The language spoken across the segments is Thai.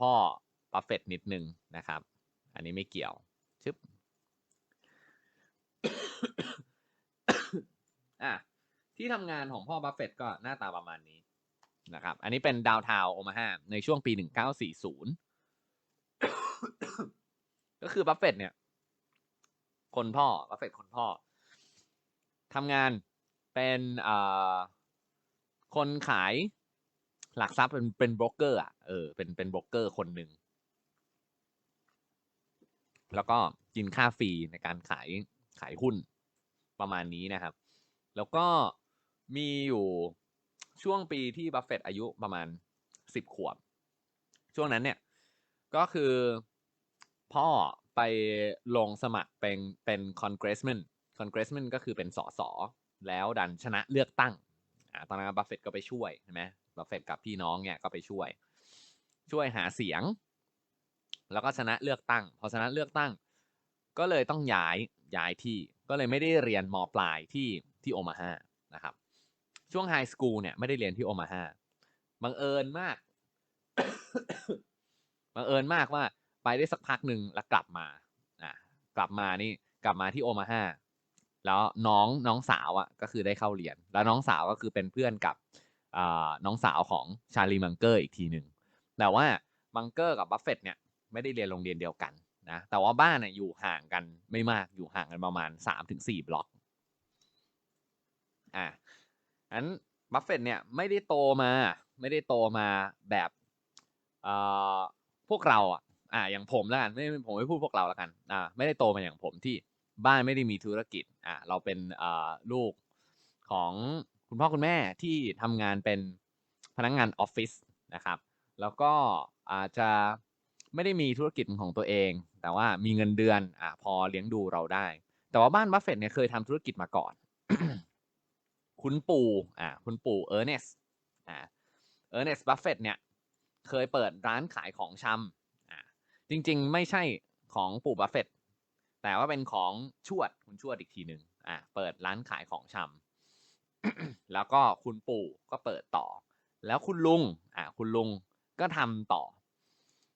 พ่อบัฟเฟตนิดนึงนะครับ อันนี้ไม่เกี่ยวชึบอะที่ทำงานของพ่อบัฟเฟตก็หน้าตาประมาณนี้นะครับ อันนี้เป็นดาวทาวโอมาฮาในช่วงปี 1940 ก็คือบัฟเฟตเนี่ย คนพ่อบัฟเฟตคนพ่อทำงานเป็นอ่าคนขาย หลักทรัพย์เป็นเป็นโบรกเกอร์อะเออเป็นเป็นโบรกเกอร์คนหนึ่งแล้วก็กินค่าฟรีในการขายขายหุ้นประมาณนี้นะครับ แล้วก็มีอยู่ช่วงปีที่บัฟเฟตอายุประมาณสิบขวบ ช่วงนั้นเนี่ยก็คือพ่อไปลงสมัครเป็นเป็นคอนเกรสแมนคอนเกรสแมนก็คือเป็นสสแล้วดันชนะเลือกตั้งอ่าตอนนั้นบัฟเฟตก็ไปช่วยใช่ไหม บัฟเฟตกับพี่น้องเนี่ยก็ไปช่วย ช่วยหาเสียง แล้วก็ชนะเลือกตั้ง พอชนะเลือกตั้ง ก็เลยต้องย้ายย้ายที่ก็เลยไม่ได้เรียนมปลายที่ที่โอมาฮานะครับ ช่วงไฮสคูลเนี่ยไม่ได้เรียนที่โอมาฮาบังเอิญมากบังเอิญมากว่าไปได้สักพักหนึ่งแล้วกลับมาอะกลับมานี่กลับมาที่โอมาฮาแล้วน้องน้องสาวอะก็คือได้เข้าเรียน แล้วน้องสาวก็คือเป็นเพื่อนกับ น้องสาวของชาลีมังเกอร์อีกทีหนึ่งแต่ว่ามังเกอร์กับบัฟเฟตเนี่ยไม่ได้เรียนโรงเรียนเดียวกันนะแต่ว่าบ้านน่ยอยู่ห่างกันไม่มากอยู่ห่างกันประมาณสามถึงสี่บล็อกอะอันบัฟเฟตเนี่ยไม่ได้โตมาไม่ได้โตมาแบบเอ่อพวกเราอะอ่าอย่างผมแล้วกันไม่ผมไม่พูดพวกเราแล้วกันอ่าไม่ได้โตมาอย่างผมที่บ้านไม่ได้มีธุรกิจอ่าเราเป็นอ่าลูกของ คุณพ่อคุณแม่ที่ทำงานเป็นพนักงงานออฟฟิศนะครับ แล้วก็อาจจะไม่ได้มีธุรกิจของตัวเอง แต่ว่ามีเงินเดือนอ่าพอเลี้ยงดูเราได้ แต่ว่าบ้านบัฟเฟตเนี่ยเคยทำธุรกิจมาก่อน คุณปู่อ่าคุณปู่เออร์เนสอ่าเออร์เนสบัฟเฟตเนี่ยเคยเปิดร้านขายของชำอ่าจริงๆ ไม่ใช่ของปู่บัฟเฟตแต่ว่าเป็นของชวดคุณชวดอีกทีหนึ่งอ่าเปิดร้านขายของชำ แล้วก็คุณปู่ก็เปิดต่อ แล้วคุณลุงอ่าคุณลุงก็ทำต่อ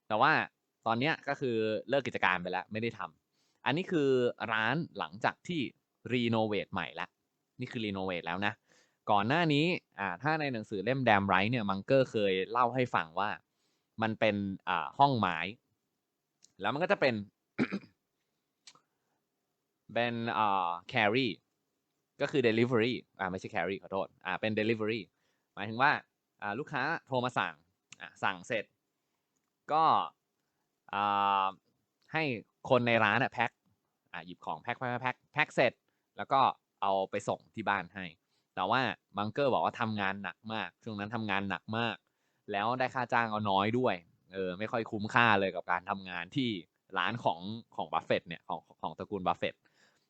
แต่ว่าตอนเนี้ยก็คือเลิกกิจการไปแล้วไม่ได้ทำอันนี้คือร้านหลังจากที่รีโนเวทใหม่ล้วนี่คือรีโนเวทแล้วนะ ก่อนหน้านี้อ่าถ้าในหนังสือเล่มแดมไรท์เนี่ยมังเกอร์เคยเล่าให้ฟังว่ามันเป็นอ่าห้องไม้ แล้วมันก็จะเป็นเป็นอ่า carry ก็คือ delivery อ่าไม่ใช่ carry ขอโทษอ่าเป็น delivery หมายถึงว่าอ่าลูกค้าโทรมาสั่งอ่าสั่งเสร็จ ก็อ่าให้คนในร้านอะแพ็คอ่าหยิบของแพ็คแพ็คแพ็คแพ็คเสร็จ แล้วก็เอาไปส่งที่บ้านให้ แต่ว่าบังเกอร์บอกว่าทำงานหนักมาก ช่วงนั้นทำงานหนักมาก แล้วได้ค่าจ้างเอาน้อยด้วยเออไม่ค่อยคุ้มค่าเลยกับการทำงานที่ร้านของของบัฟเฟตเนี่ยของของตระกูลบัฟเฟต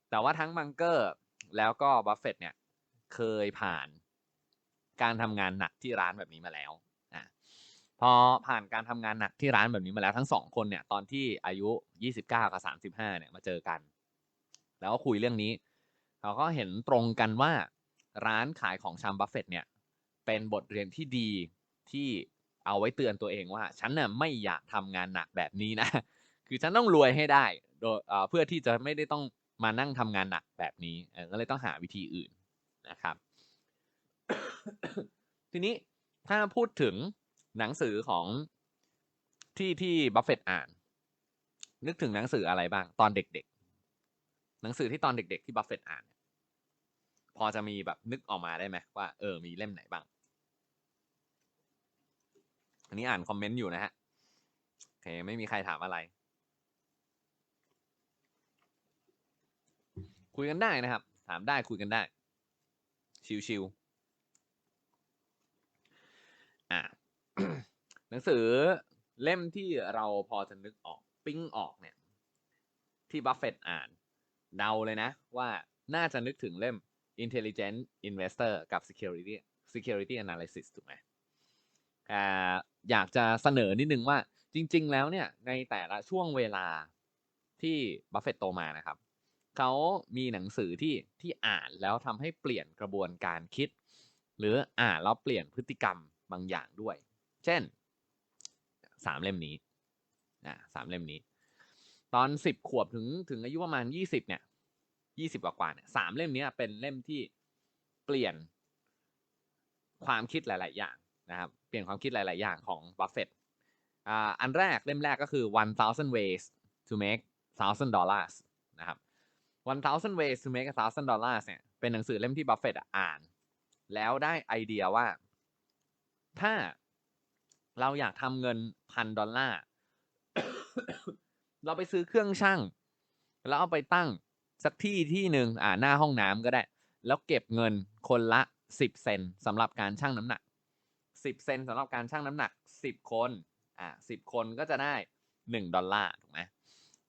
แต่ว่าทั้งบังเกอร์ แล้วก็บัฟเฟตเนี่ยเคยผ่านการทำงานหนักที่ร้านแบบนี้มาแล้วอะพอผ่านการทำงานหนักที่ร้านแบบนี้มาแล้วทั้งสองคนเนี่ยตอนที่อายุ 29 กับ 35 เนี่ยมาเจอกัน แล้วก็คุยเรื่องนี้เขาก็เห็นตรงกันว่าร้านขายของชำบัฟเฟตเนี่ยเป็นบทเรียนที่ดีที่เอาไว้เตือนตัวเองว่า ฉันน่ะไม่อยากทำงานหนักแบบนี้นะ คือฉันต้องรวยให้ได้โดยเพื่อที่จะไม่ได้ต้อง มานั่งทำงานหนักแบบนี้ก็เลยต้องหาวิธีอื่นนะครับ ทีนี้ถ้าพูดถึงหนังสือของที่ที่บัฟเฟตอ่าน นึกถึงหนังสืออะไรบ้าง ตอนเด็กๆ หนังสือที่ตอนเด็ก ๆ ที่บัฟเฟตอ่าน พอจะมีแบบนึกออกมาได้ไหมว่าเออมีเล่มไหนบ้าง อันนี้อ่านคอมเมนต์อยู่นะฮะโอเคไม่มีใครถามอะไร คุยกันได้นะครับ ถามได้คุยกันได้ ชิวๆอ่าหนังสือเล่มที่เราพอจะนึกออก ปิ้งออกเนี่ย ที่บัฟเฟตอ่าน เดาเลยนะ ว่าน่าจะนึกถึงเล่ม Intelligent Investor กับ Security Security Analysis ถูกไหมอ่าอยากจะเสนอนิดนึงว่าจริง ๆ แล้วเนี่ยในแต่ละช่วงเวลาที่บัฟเฟตโตมานะครับ เขามีหนังสือที่ที่อ่านแล้วทำให้เปลี่ยนกระบวนการคิด หรืออ่านแล้วเปลี่ยนพฤติกรรมบางอย่างด้วย เช่นสามเล่มนี้นะสามเล่มนี้ ตอนสิบขวบถึงถึงอายุประมาณยี่สิบเนี่ยยี่สิบกว่าๆเนี่ยสามเล่มนี้เป็นเล่มที่เปลี่ยนความคิดหลาย ๆ อย่างนะครับ เปลี่ยนความคิดหลาย ๆ อย่างของบัฟเฟตอันแรกเล่มแรกก็คือ one thousand ways to make thousand dollars นะครับ one thousand ways to make a thousand dollars เนี่ย เป็นหนังสือเล่มที่บัฟเฟตอ่าน แล้วได้ไอเดียว่า ถ้าเราอยากทำเงินพันดอลลาร์ เราไปซื้อเครื่องช่าง แล้วเอาไปตั้งสักที่ที่หนึ่งอ่าหน้าห้องน้ำก็ได้ แล้วเก็บเงินคนละสิบเซนสำหรับการชั่งน้ำหนักสิบเซนสำหรับการชั่งน้ำหนักสิบคน อ่าสิบคนก็จะได้หนึ่งดอลลาร์ถูกไหม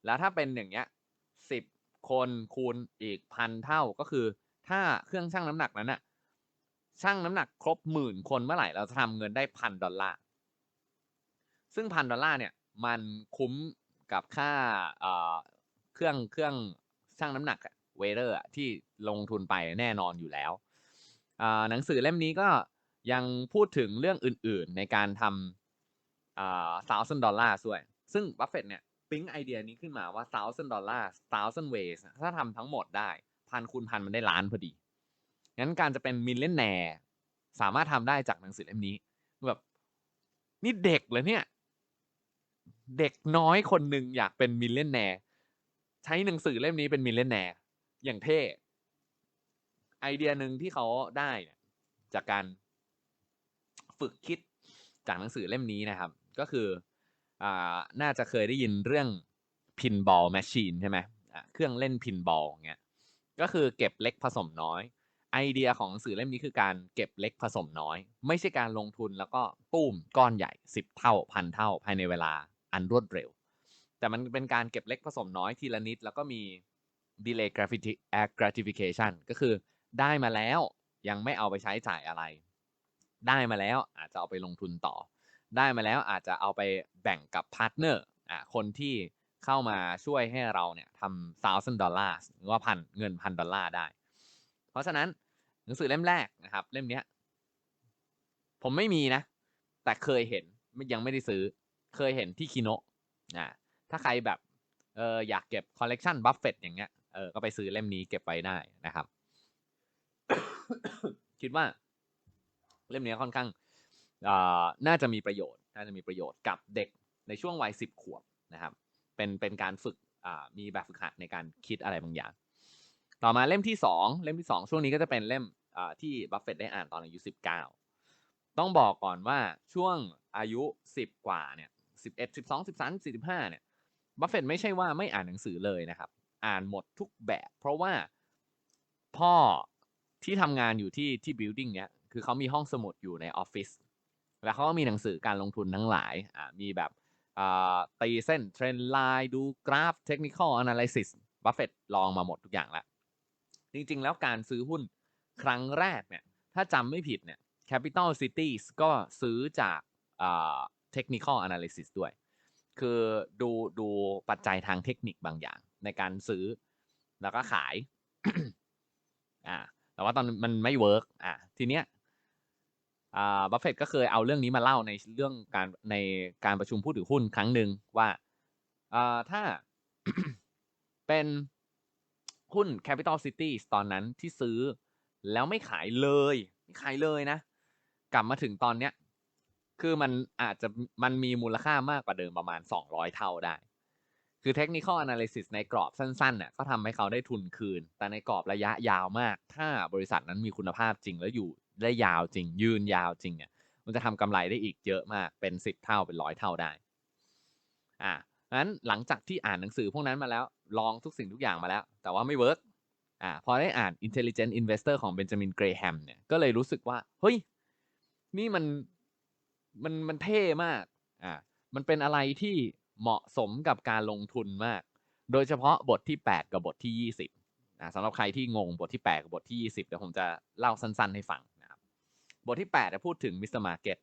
แล้วถ้าเป็นอย่างเงี้ย คนคูณอีกพันเท่าก็คือ ถ้าเครื่องชั่งน้ำหนักนั้นอะชั่งน้ำหนักครบหมื่นคนเมื่อไหร่เราจะทำเงินได้พันดอลลาร์ซึ่งพันดอลลาร์เนี่ยมันคุ้มกับค่าเครื่องเครื่องชั่งน้ำหนักเวเดอร์ที่ลงทุนไปแน่นอนอยู่แล้วหนังสือเล่มนี้ก็ยังพูดถึงเรื่องอื่นๆในการทำอ่า thousand dollars ด้วย ซึ่งบัฟเฟตเนี่ย ปิ๊งไอเดียนี้ขึ้นมาว่า thousand dollars thousand ways ถ้าทำทั้งหมดได้ พันคูณพันมันได้ล้านพอดี งั้นการจะเป็นมิลเลนแนร์สามารถทำได้จากหนังสือเล่มนี้ แบบ นี่เด็กเลยเนี่ย เด็กน้อยคนหนึ่งอยากเป็นมิลเลนแนร์ใช้หนังสือเล่มนี้เป็นมิลเลนแนร์อย่างเท่ ไอเดียหนึ่งที่เขาได้เนี่ยจากการฝึกคิดจากหนังสือเล่มนี้นะครับ ก็คือ อ่าน่าจะเคยได้ยินเรื่องพินบอลแมชชีนใช่ไหมเครื่องเล่นพินบอลเงี้ยก็คือเก็บเล็กผสมน้อย ไอเดียของหนังสือเล่มนี้คือการเก็บเล็กผสมน้อย ไม่ใช่การลงทุนแล้วก็ปุ้มก้อนใหญ่สิบเท่าพันเท่าภายในเวลาอันรวดเร็ว แต่มันเป็นการเก็บเล็กผสมน้อยทีละนิด แล้วก็มี delay gratification ก็คือได้มาแล้วยังไม่เอาไปใช้จ่ายอะไร ได้มาแล้วอาจจะเอาไปลงทุนต่อ ได้มาแล้วอาจจะเอาไปแบ่งกับพาร์ทเนอร์อะคนที่เข้ามาช่วยให้เราเนี่ยทำ thousand dollars หรือว่าพันเงินพันดอลลาร์ได้ เพราะฉะนั้นหนังสือเล่มแรกนะครับ เล่มเนี้ยผมไม่มีนะ แต่เคยเห็นยังไม่ได้ซื้อ เคยเห็นที่คิโนะอ่าถ้าใครแบบเอออยากเก็บคอลเลกชันบัฟเฟตอย่างเงี้ยเออก็ไปซื้อเล่มนี้เก็บไว้ได้นะครับ คิดว่าเล่มนี้ค่อนข้าง น่าจะมีประโยชน์ น่าจะมีประโยชน์กับเด็กในช่วงวัยสิบขวบนะครับ เป็นเป็นการฝึกมีแบบฝึกหัดในการคิดอะไรบางอย่าง ต่อมาเล่มที่สองเล่มที่สองช่วงนี้ก็จะเป็นเล่มที่บัฟเฟตได้อ่านตอนอายุสิบเก้าต้องบอกก่อนว่าช่วงอายุสิบกว่าเนี่ยสิบเอ็ดสิบสองสิบสามสี่สิบห้าเนี่ยบัฟเฟตไม่ใช่ว่าไม่อ่านหนังสือเลยนะครับ อ่านหมดทุกแบบ เพราะว่าพ่อที่ทำงานอยู่ที่ที่บิลดิ่งเนี้ยคือเขามีห้องสมุดอยู่ในออฟฟิศ แล้วเขาก็มีหนังสือการลงทุนทั้งหลายอ่ามีแบบอ่าตีเส้นเทรนไลน์ดูกราฟเทคนิคอลแอนาลิซิสบัฟเฟตลองมาหมดทุกอย่างแล้ว จริงๆ แล้วการซื้อหุ้นครั้งแรกเนี่ยถ้าจำไม่ผิดเนี่ย Capital Cities ก็ซื้อจากอ่า Technical Analysis ด้วย คือดูดูปัจจัยทางเทคนิคบางอย่าง ในการซื้อแล้วก็ขายอ่าแต่ว่าตอนมันไม่เวิร์กอ่าทีเนี้ย บัฟเฟตก็เคยเอาเรื่องนี้มาเล่าในเรื่องการในการประชุมผู้ถือหุ้นครั้งหนึ่งว่าถ้าเป็นหุ้น Capital Cities ตอนนั้นที่ซื้อแล้วไม่ขายเลยไม่ขายเลยนะ กลับมาถึงตอนเนี้ย คือมันอาจจะมันมีมูลค่ามากกว่าเดิมประมาณ 200 เท่าได้ คือ Technical Analysis ในกรอบสั้นๆน่ะก็ทำให้เขาได้ทุนคืน แต่ในกรอบระยะยาวมาก ถ้าบริษัทนั้นมีคุณภาพจริงแล้วอยู่ ได้ยาวจริง ยืนยาวจริงเนี่ยมันจะทำกำไรได้อีกเยอะมากเป็น 10 เท่าเป็นร้อยเท่าได้อ่างั้นหลังจากที่อ่านหนังสือพวกนั้นมาแล้ว ลองทุกสิ่งทุกอย่างมาแล้ว แต่ว่าไม่เวิร์กอ่าพอได้อ่าน Intelligent Investor ของ Benjamin Graham เนี่ยก็เลยรู้สึกว่า เฮ้ย นี่มันมันมันเท่มากอ่ามันเป็นอะไรที่เหมาะสมกับการลงทุนมาก โดยเฉพาะบทที่ 8 กับบทที่ 20อ่าสำหรับใครที่งงบทที่ 8 กับบทที่ 20เดี๋ยวผมจะเล่าสั้นๆให้ฟัง บทที่8จะพูดถึง Mr. Market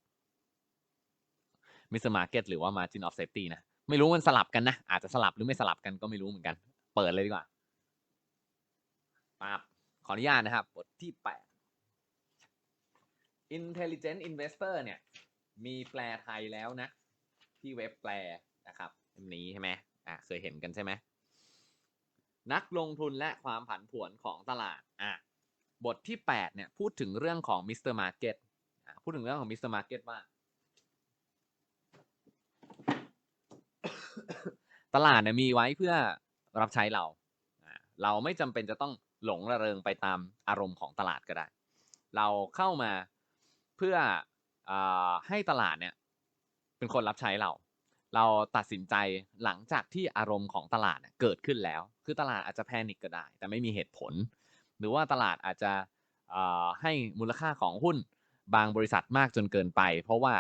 Mr. Market หรือว่า Margin of Safety นะ ไม่รู้มันสลับกันนะ อาจจะสลับหรือไม่สลับกันก็ไม่รู้เหมือนกัน เปิดเลยดีกว่าปั๊บขออนุญาตนะครับ บทที่ 8 Intelligent Investor เนี่ย มีแปลไทยแล้วนะ ที่เว็บแปลนะครับเล่มนี้ใช่ไหมอะเคยเห็นกันใช่ไหมนักลงทุนและความผันผวนของตลาดอะ บทที่ 8 เนี่ย พูดถึงเรื่องของมิสเตอร์มาร์เก็ตพูดถึงเรื่องของมิสเตอร์มาร์เก็ตว่า ตลาดเนี่ยมีไว้เพื่อรับใช้เรา เราไม่จำเป็นจะต้องหลงระเริงไปตามอารมณ์ของตลาดก็ได้ เราเข้ามาเพื่ออให้ตลาดเนี่ยเป็นคนรับใช้เรา เราตัดสินใจหลังจากที่อารมณ์ของตลาดเเกิดขึ้นแล้ว คือตลาดอาจจะแพนิคก็ได้ แต่ไม่มีเหตุผล รือว่าตลาดอาจจะให้มูลค่าของหุ้นบางบริษัทมากจนเกินไป เพราะว่า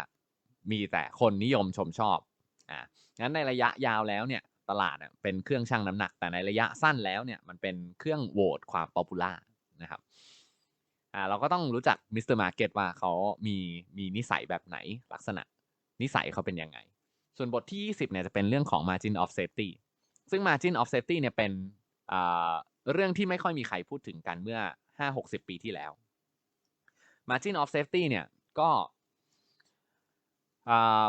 มีแต่คนนิยมชมชอบอ่างั้นในระยะยาวแล้วเนี่ยตลาดเป็นเครื่องชั่งน้ำหนัก แต่ในระยะสั้นแล้วเนี่ยมันเป็นเครื่องโหวตความป๊อปปูล่านะครับอ่าเราก็ต้องรู้จักมิสเตอร์มาร์เก็ตว่าเขามีมีนิสัยแบบไหนลักษณะนิสัยเขาเป็นยังไง ส่วนบทที่ 20เนี่ยจะเป็นเรื่องของ margin of safety ซึ่ง margin of safety เนี่ยเป็นอ่า เรื่องที่ไม่ค่อยมีใครพูดถึงกันเมื่อ 5-60 ปีที่แล้ว margin of safety เนี่ยก็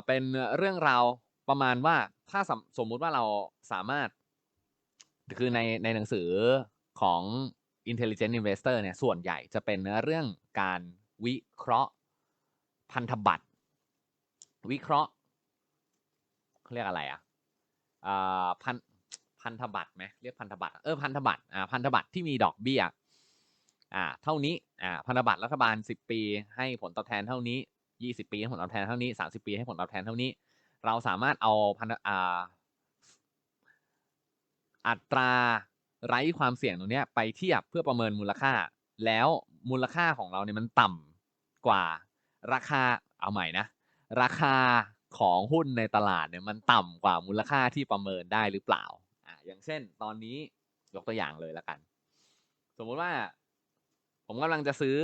เป็นเรื่องราวประมาณว่าถ้าสมสมมุติว่าเราสามารถ คือในในหนังสือของ intelligent investor เนี่ยส่วนใหญ่จะเป็นเรื่องการวิเคราะห์พันธบัตร วิเคราะห์เรียกอะไรอะอ่าพัน พันธบัตรไหมเรียกพันธบัตรเออพันธบัตรอ่าพันธบัตรที่มีดอกเบี้ยอ่าเท่านี้อ่าพันธบัตรรัฐบาล 10 ปี ให้ผลตอบแทนเท่านี้ 20 ปีให้ผลตอบแทนเท่านี้ 30 ปีให้ผลตอบแทนเท่านี้ เราสามารถเอาพันอ่าอัตราไร้ความเสี่ยงตรงนี้ไปเทียบเพื่อประเมินมูลค่า แล้วมูลค่าของเราเนี่ยมันต่ำกว่าราคาเอาใหม่นะ ราคาของหุ้นในตลาดเนี่ยมันต่ำกว่ามูลค่าที่ประเมินได้หรือเปล่า อย่างเช่น ตอนนี้ยกตัวอย่างเลยแล้วกัน สมมุติว่า ผมกำลังจะซื้อ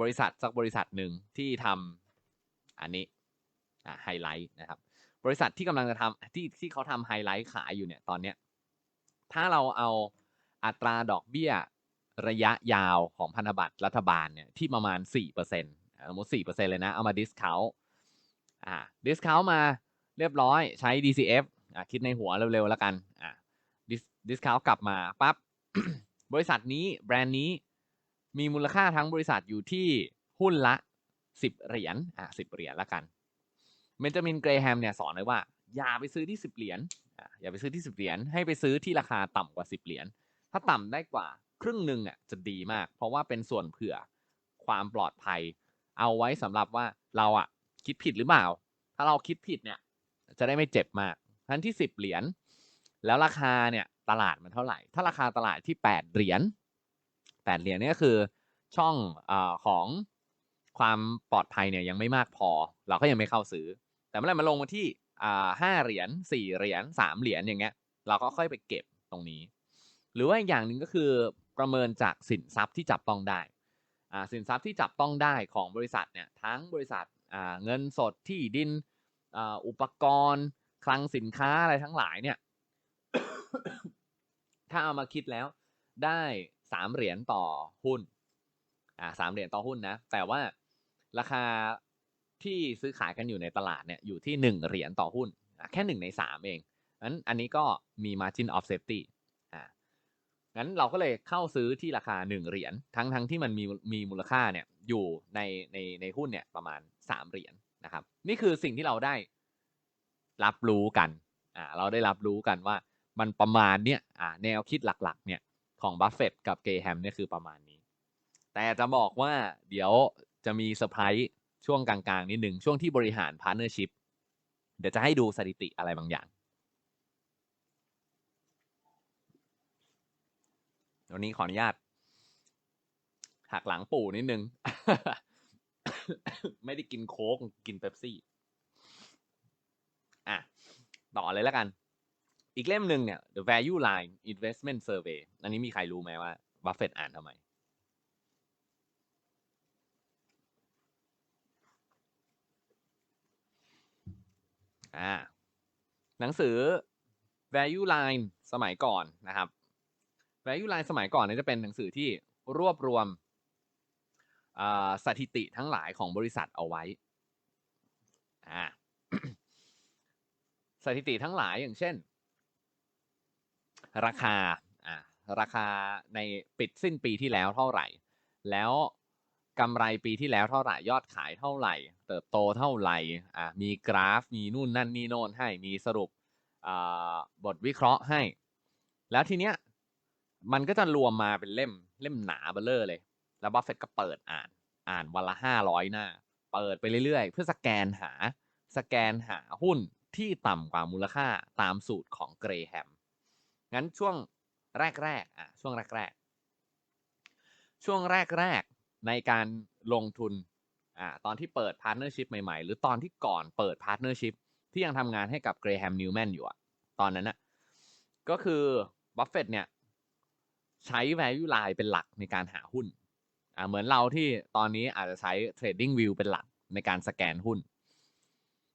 บริษัทสักบริษัทหนึ่งที่ทำอันนี้อ่าไฮไลท์นะครับ บริษัทที่กำลังจะทำที่ที่เขาทำไฮไลท์ขายอยู่เนี่ยตอนเนี้ยถ้าเราเอาอัตราดอกเบี้ยระยะยาวของพันธบัตรรัฐบาลเนี่ยที่ประมาณ4%สมมติ4%เลยนะ เอามาดิสคาวอ่าดิสคาวมาเรียบร้อยใช้ DCF อ่าคิดในหัวเร็วๆแล้วกัน ดิสคาวกลับมาปั๊บบริษัทนี้แบรนด์นี้มีมูลค่าทั้งบริษัทอยู่ที่หุ้นละ10เหรียญอะ10เหรียญละกันเบนจามินเกรแฮมเนี่ยสอนไว้ว่า อย่าไปซื้อที่10เหรียญอะอย่าไปซื้อที่10เหรียญให้ไปซื้อที่ราคาต่ำกว่า10เหรียญถ้าต่ำได้กว่าครึ่งหนึ่งอะจะดีมาก เพราะว่าเป็นส่วนเผื่อความปลอดภัย เอาไว้สำหรับว่าเราอะคิดผิดหรือเปล่า ถ้าเราคิดผิดเนี่ย จะได้ไม่เจ็บมากทั้นที่10เหรียญแล้วราคาเนี่ย ตลาดมันเท่าไหร่ ถ้าราคาตลาดที่ 8 เหรียญ8เหรียญเนี่ยก็คือช่องอของความปลอดภัยเนี่ยยังไม่มากพอ เราก็ยังไม่เข้าซื้อ แต่เมื่อไหร่มันลงมาที่อ่าห้าเหรียญสี่เหรียญสามเหรียญอย่างเงี้ย เราก็ค่อยไปเก็บตรงนี้ หรือว่าอีกอย่างหนึ่งก็คือประเมินจากสินทรัพย์ที่จับต้องได้สินทรัพย์ที่จับต้องได้ของบริษัทเนี่ยทั้งบริษัทเงินสดที่ดินออุปกรณ์ คลังสินค้าอะไรทั้งหลายเนี่ย ถ้าเอามาคิดแล้วได้สามเหรียญต่อหุ้น อ่าสามเหรียญต่อหุ้นนะ แต่ว่าราคาที่ซื้อขายกันอยู่ในตลาดเนี่ยอยู่ที่หนึ่งเหรียญต่อหุ้น แค่หนึ่งในสามเองงั้นอันนี้ก็มี margin of safety อ่างั้นเราก็เลยเข้าซื้อที่ราคาหนึ่งเหรียญทั้งทั้งที่มันมีมีมูลค่าเนี่ยอยู่ในในในหุ้นเนี่ยประมาณสามเหรียญนะครับ นี่คือสิ่งที่เราได้รับรู้กัน อ่า เราได้รับรู้กันว่า มันประมาณเนี่ยอ่าแนวคิดหลักๆเนี่ยของบัฟเฟตกับเกแฮมเนี่ยคือประมาณนี้ แต่จะบอกว่าเดี๋ยวจะมีเซอร์ไพรส์ช่วงกลางๆนิดหนึ่งช่วงที่บริหารพาร์เนอร์ชิพเดี๋ยวจะให้ดูสถิติอะไรบางอย่างวันนี้ขออนุญาตหักหลังปู่นิดนึง ไม่ได้กินโค้กกินเป๊ปซี่ อะ ต่อเลยแล้วกัน อีกเล่มหนึ่งเนี่ย The Value Line Investment Survey อันนี้มีใครรู้ไหมว่าบัฟเฟตอ่านทำไม อ่า หนังสือ Value Line สมัยก่อนนะครับ Value Line สมัยก่อนเนี่ยจะเป็นหนังสือที่รวบรวมสถิติทั้งหลายของบริษัทเอาไว้ อ่าสถิติทั้งหลายอย่างเช่น ราคาอ่าราคาในปิดสิ้นปีที่แล้วเท่าไหร่ แล้วกำไรปีที่แล้วเท่าไหร่ยอดขายเท่าไหร่ เติบโตเท่าไหร่อ่ามีกราฟมีนู่นนั่นนี่โน่นให้มีสรุปอ่าบทวิเคราะห์ให้ แล้วทีเนี้ยมันก็จะรวมมาเป็นเล่มเล่มหนาเบลเลอร์เลย แล้วบัฟเฟตก็เปิดอ่านอ่านวันละห้าร้อยหน้า เปิดไปเรื่อยๆ เพื่อสแกนหาสแกนหาหุ้นที่ต่ำกว่ามูลค่าตามสูตรของเกรแฮม งั้นช่วงแรกๆอะช่วงแรกๆ ช่วงแรกๆ ในการลงทุนอ่าตอนที่เปิดพาร์ n เนอร์ชิพใหม่ๆ หรือตอนที่ก่อนเปิดพาร์ n เนอร์ชิพที่ยังทำงานให้กับเกรแฮมนิวแมนอยู่อะตอนนั้นอะก็คือบัฟเฟตเนี่ยใช้ value line เป็นหลักในการหาหุ้นอ่าเหมือนเราที่ตอนนี้อาจจะใช้ trading view เป็นหลักในการสแกนหุ้น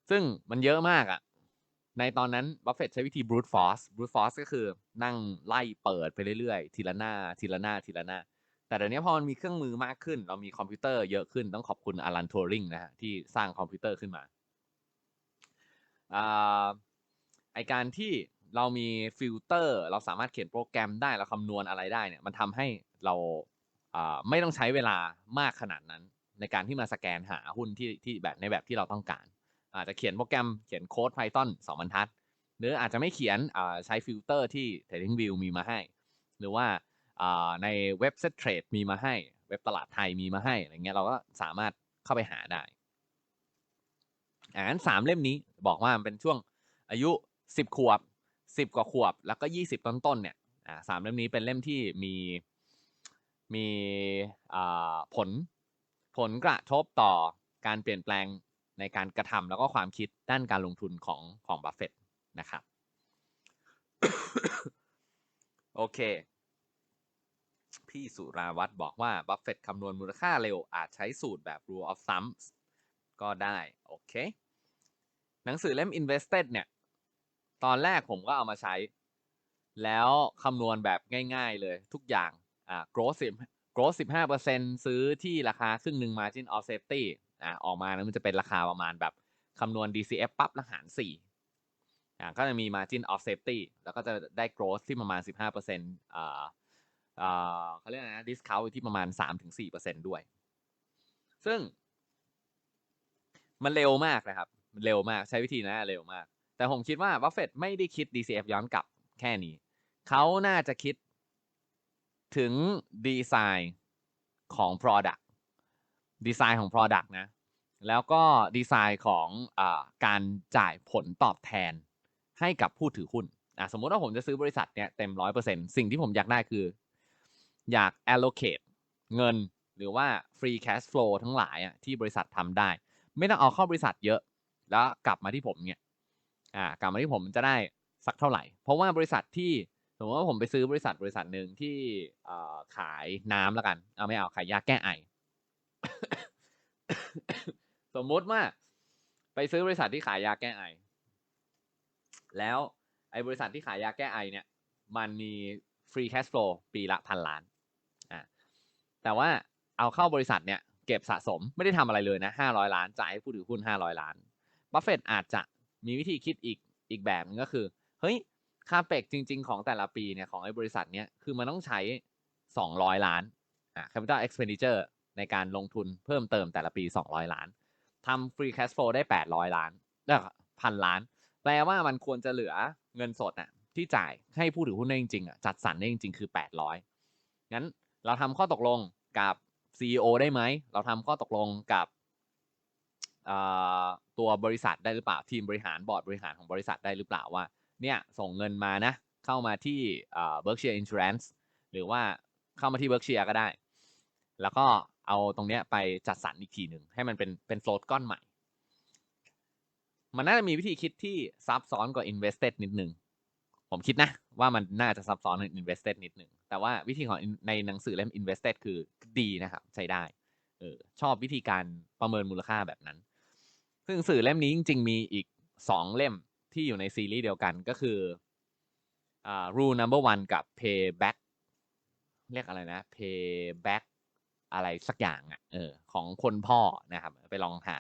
ซึ่งมันเยอะมากอะ ในตอนนั้นบัฟเฟตใช้วิธี brute force brute force ก็คือนั่งไล่เปิดไปเรื่อยๆ ทีละหน้า ทีละหน้า ทีละหน้า แต่เดี๋ยวนี้พอมันมีเครื่องมือมากขึ้น เรามีคอมพิวเตอร์เยอะขึ้น ต้องขอบคุณอลันทัวริงนะฮะที่สร้างคอมพิวเตอร์ขึ้นมาอไอการที่เรามีฟิลเตอร์เราสามารถเขียนโปรแกรมได้เราคำนวณอะไรได้เนี่ยมันทำให้เราไม่ต้องใช้เวลามากขนาดนั้น ในการที่มาสแกนหาหุ้นที่ที่แบบในแบบที่เราต้องการ อาจจะเขียนโปรแกรมเขียนโค้ด Python 2บรรทัด หรืออาจจะไม่เขียนใช้ฟิลเตอร์ที่ TradingView มีมาให้ หรือว่าในเว็บเซ็ตเทรดมีมาให้ เว็บตลาดไทยมีมาให้อะไรเงี้ยเราก็สามารถเข้าไปหาได้อ่านสามเล่มนี้บอกว่ามันเป็นช่วงอายุสิบขวบสิบกว่าขวบ แล้วก็ยี่สิบต้นเนี่ยอ่าสามเล่มนี้เป็นเล่มที่มีมีผลผลกระทบต่อการเปลี่ยนแปลง ในการกระทำแล้วก็ความคิดด้านการลงทุนของของบัฟเฟตนะครับโอเค พี่สุราวัตรบอกว่าบัฟเฟตคำนวณมูลค่าเร็วอาจใช้สูตรแบบ rule of thumb ก็ได้ โอเค หนังสือเล่ม invested เนี่ย ตอนแรกผมก็เอามาใช้ แล้วคำนวณแบบง่ายๆเลยทุกอย่างอ่า growth 10 growth 15%ซื้อที่ราคาครึ่งหนึ่ง margin of safety อ่าออกมาแล้วมันจะเป็นราคาประมาณแบบคำนวณ DCF ปั๊บแล้วหาร4อ่าก็จะมี margin of safety แล้วก็จะได้ growth ที่ประมาณ 15%อ่าอ่าเขาเรียกนะ discount ที่ประมาณ 3-4%ด้วย ซึ่ง มันเร็วมากนะครับ มันเร็วมากใช้วิธีนะเร็วมาก แต่ผมคิดว่าบัฟเฟตไม่ได้คิด DCF ย้อนกลับแค่นี้ เขาน่าจะคิดถึงดีไซน์ของ Product ดีไซน์ของ Product นะ แล้วก็ดีไซน์ของอการจ่ายผลตอบแทนให้กับผู้ถือหุ้นสมมติว่าผมจะซื้อบริษัทเนี่ยเต็มร้อยเปอร์เซ็นสิ่งที่ผมอยากได้คือ อยาก allocate เงินหรือว่า free cash flow ทั้งหลายที่บริษัททำได้ ไม่ต้องเอาเข้าบริษัทเยอะ แล้วกลับมาที่ผมเนี่ยกลับมาที่ผมจะได้สักเท่าไหร่ เพราะว่าบริษัทที่สมมติว่าผมไปซื้อบริษัทบริษัทหนึ่งที่ขายน้ำแล้วกัน เอาไม่เอาขายยาแก้ไอ สมมติว่า ไปซื้อบริษัทที่ขายยาแก้ไอ แล้วไอ้บริษัทที่ขายยาแก้ไอเนี่ย มันมี free cash flow ปีละพันล้านอ่าแต่ว่าเอาเข้าบริษัทเนี่ยเก็บสะสมไม่ได้ทำอะไรเลยนะห้าร้อยล้านจ่ายให้ผู้ถือหุ้นห้าร้อยล้านบัฟเฟตอาจจะมีวิธีคิดอีกอีกแบบนึงก็คือ เฮ้ยค่าเปกจริง ๆ ของแต่ละปีเนี่ยของไอ้บริษัทเนี้ยคือมันต้องใช้สองร้อยล้านอ่า capital expenditure ในการลงทุนเพิ่มเติมแต่ละปีสองร้อยล้านทำ free cash flow ได้แปดร้อยล้านได้พันล้าน แปลว่ามันควรจะเหลือเงินสดน่ะที่จ่ายให้ผู้ถือหุ้นได้จริงๆอะจัดสรรได้จริงๆ คือแปดร้อยงั้นเราทำข้อตกลงกับ CEO ได้ไหม เราทำข้อตกลงกับตัวบริษัทได้หรือเปล่า ทีมบริหารบอร์ดบริหารของบริษัทได้หรือเปล่าว่า เนี่ยส่งเงินมานะ เข้ามาที่ Berkshire Insurance หรือว่าเข้ามาที่ Berkshire ก็ได้ แล้วก็ เอาตรงเนี้ยไปจัดสรรอีกทีหนึ่งให้มันเป็นเป็นโฟลตก้อนใหม่ มันน่าจะมีวิธีคิดที่ซับซ้อนกว่า invested นิดนึง ผมคิดนะ ว่ามันน่าจะซับซ้อนกว่า invested นิดนึง แต่ว่าวิธีของในหนังสือเล่ม invested คือดีนะครับ ใช้ได้เออชอบวิธีการประเมินมูลค่าแบบนั้น ซึ่งหนังสือเล่มนี้จริง ๆ มีอีกสองเล่มที่อยู่ในซีรีส์เดียวกันก็คืออ่า rule number one กับ payback เรียกอะไรนะ payback อะไรสักอย่างอะเออของคนพ่อนะครับ ไปลองหา